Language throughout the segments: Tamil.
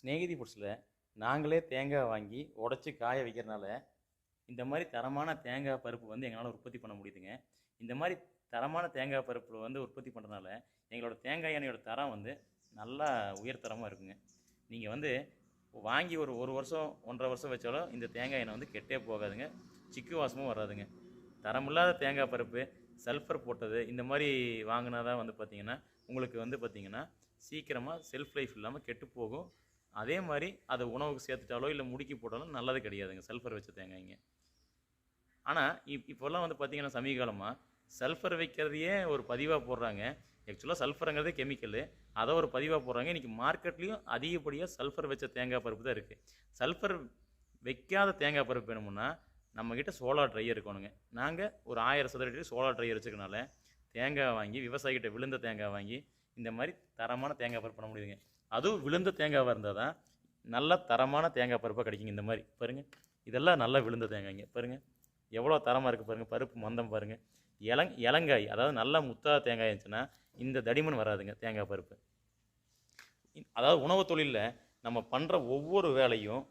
ஸ்நேகிதி ஃபுட்ஸில் நாங்களே தேங்காய் வாங்கி உடச்சி காய வைக்கிறனால இந்த மாதிரி தரமான தேங்காய் பருப்பு வந்து எங்களால் உற்பத்தி பண்ண முடியுதுங்க. இந்த மாதிரி தரமான தேங்காய் பருப்பு வந்து உற்பத்தி பண்ணுறதுனால எங்களோட தேங்காய் எண்ணெயோட தரம் வந்து நல்லா உயர்தரமாக இருக்குங்க. நீங்கள் வந்து வாங்கி ஒரு ஒரு வருஷம் ஒன்றரை வருஷம் வச்சாலும் இந்த தேங்காய் எண்ணெய் வந்து கெட்டே போகாதுங்க. சிக்கு வாசமும் வராதுங்க. தரமில்லாத தேங்காய் பருப்பு சல்ஃபர் போட்டது இந்த மாதிரி வாங்கினா தான் வந்து பார்த்திங்கன்னா உங்களுக்கு வந்து பார்த்திங்கன்னா சீக்கிரமாக செல்ஃப் லைஃப் இல்லாமல் கெட்டு போகும். அதே மாதிரி அதை உணவுக்கு சேர்த்துட்டாலோ இல்லை முடுக்கி போட்டாலும் நல்லது கிடையாதுங்க. சல்ஃபர் வச்ச தேங்காய்ங்க. ஆனால் இப் இப்போல்லாம் வந்து பார்த்திங்கன்னா சமீப காலமாக சல்ஃபர் வைக்கிறதையே ஒரு பதிவாக போடுறாங்க. ஆக்சுவலாக சல்ஃபருங்கிறதே கெமிக்கலு அதை ஒரு பதிவாக போடுறாங்க. இன்றைக்கி மார்க்கெட்லேயும் அதிகப்படியாக சல்ஃபர் வச்ச தேங்காய் பருப்பு தான் இருக்குது சல்ஃபர் வைக்காத தேங்காய் பருப்பு வேணுமுன்னா நம்மக்கிட்ட சோலார் ட்ரையர் இருக்கணுங்க. நாங்கள் ஒரு ஆயிரம் சதுரடி சோலார் ட்ரையர் வச்சுக்கனால தேங்காய் வாங்கி விவசாயிகிட்ட விழுந்த தேங்காய் வாங்கி இந்த மாதிரி தரமான தேங்காய் பருப்பு பண்ண முடியுதுங்க. அதுவும் விழுந்த தேங்காவாக இருந்தால் தான் நல்ல தரமான தேங்காய் பருப்பாக கிடைக்குங்க இந்த மாதிரி. பாருங்கள் இதெல்லாம் நல்லா விழுந்த தேங்காய்ங்க பாருங்கள் எவ்வளோ தரமாக இருக்குது பாருங்கள் பருப்பு மந்தம் பாருங்கள் இளங் இளங்காய் அதாவது நல்லா முத்தாத தேங்காய் இருந்துச்சுன்னா இந்த தடிமன் வராதுங்க தேங்காய் பருப்பு. அதாவது உணவு தொழிலில் நம்ம பண்ணுற ஒவ்வொரு வேலையும்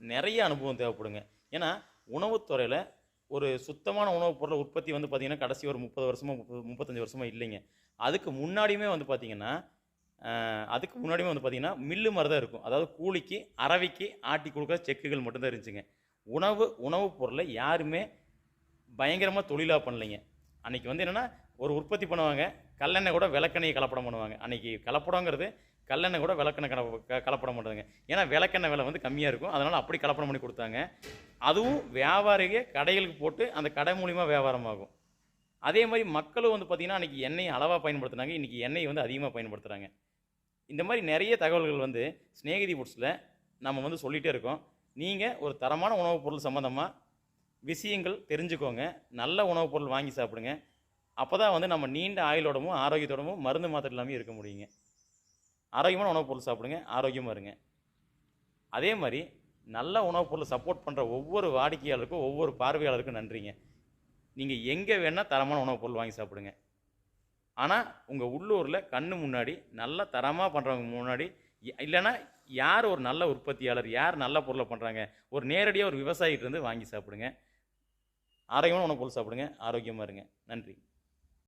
நிறைய அனுபவம் தேவைப்படுங்க. ஏன்னா உணவுத்துறையில் ஒரு சுத்தமான உணவுப் பொருளை உற்பத்தி வந்து பார்த்திங்கன்னா கடைசி ஒரு முப்பது வருஷமோ முப்பது முப்பத்தஞ்சு வருஷமோ இல்லைங்க. அதுக்கு முன்னாடியுமே வந்து பார்த்திங்கன்னா அதுக்கு முன்னாடியுமே வந்து பார்த்திங்கன்னா மில்லு மாதிரி தான் இருக்கும். அதாவது கூலிக்கு அரவிக்கு ஆட்டி கொடுக்குற செக்குகள் மட்டும்தான் இருந்துச்சுங்க. உணவு உணவுப் பொருளை யாருமே பயங்கரமாக தொழிலாக பண்ணலைங்க. அன்றைக்கி வந்து என்னென்னா ஒரு உற்பத்தி பண்ணுவாங்க கல்லெண்ணெய் கூட விளக்கெண்ணெய் கலப்படம் பண்ணுவாங்க. அன்றைக்கி கலப்படங்கிறது கல்லெண்ணெய் கூட விளக்கெண்ணெய் கல கலப்படம் பண்ணுறதுங்க ஏன்னா விளக்கெண்ணெய் விலை வந்து கம்மியாக இருக்கும். அதனால் அப்படி கலப்படம் பண்ணி கொடுத்தாங்க. அதுவும் வியாபாரிக கடைகளுக்கு போட்டு அந்த கடை மூலிமா வியாபாரமாகும் அதே மாதிரி மக்களும் வந்து பார்த்திங்கன்னா அன்றைக்கி எண்ணெயை அளவாக பயன்படுத்துனாங்க. இன்றைக்கி எண்ணெய் வந்து அதிகமாக பயன்படுத்துகிறாங்க இந்த மாதிரி நிறைய தகவல்கள் வந்து ஸ்நேகிதி ஃபுட்ஸில் நம்ம வந்து சொல்லிகிட்டே இருக்கோம். நீங்கள் ஒரு தரமான உணவுப் பொருள் சம்மந்தமாக விஷயங்கள் தெரிஞ்சுக்கோங்க. நல்ல உணவுப் பொருள் வாங்கி சாப்பிடுங்க. அப்போ தான் வந்து நம்ம நீண்ட ஆயுளோடமும் ஆரோக்கியத்தோடமும் மருந்து மாத்திரை இல்லாமல் இருக்க முடியுங்க. ஆரோக்கியமான உணவுப் பொருள் சாப்பிடுங்க ஆரோக்கியமாக இருங்க. அதே மாதிரி நல்ல உணவுப் பொருள் சப்போர்ட் பண்ணுற ஒவ்வொரு வாடிக்கையாளருக்கும் ஒவ்வொரு பார்வையாளருக்கும் நன்றிங்க. நீங்கள் எங்கே வேணால் தரமான உணவுப் பொருள் வாங்கி சாப்பிடுங்க. ஆனால் உங்கள் உள்ளூரில் கண்ணு முன்னாடி நல்ல தரமாக பண்ணுறவங்க முன்னாடி இல்லைன்னா யார் ஒரு நல்ல உற்பத்தியாளர் யார் நல்ல பொருளை பண்ணுறாங்க ஒரு நேரடியாக ஒரு விவசாயிகிட்டேருந்து வாங்கி சாப்பிடுங்க. ஆரோக்கியமான உணவு பொருள் சாப்பிடுங்க. ஆரோக்கியமாக இருங்க. நன்றி.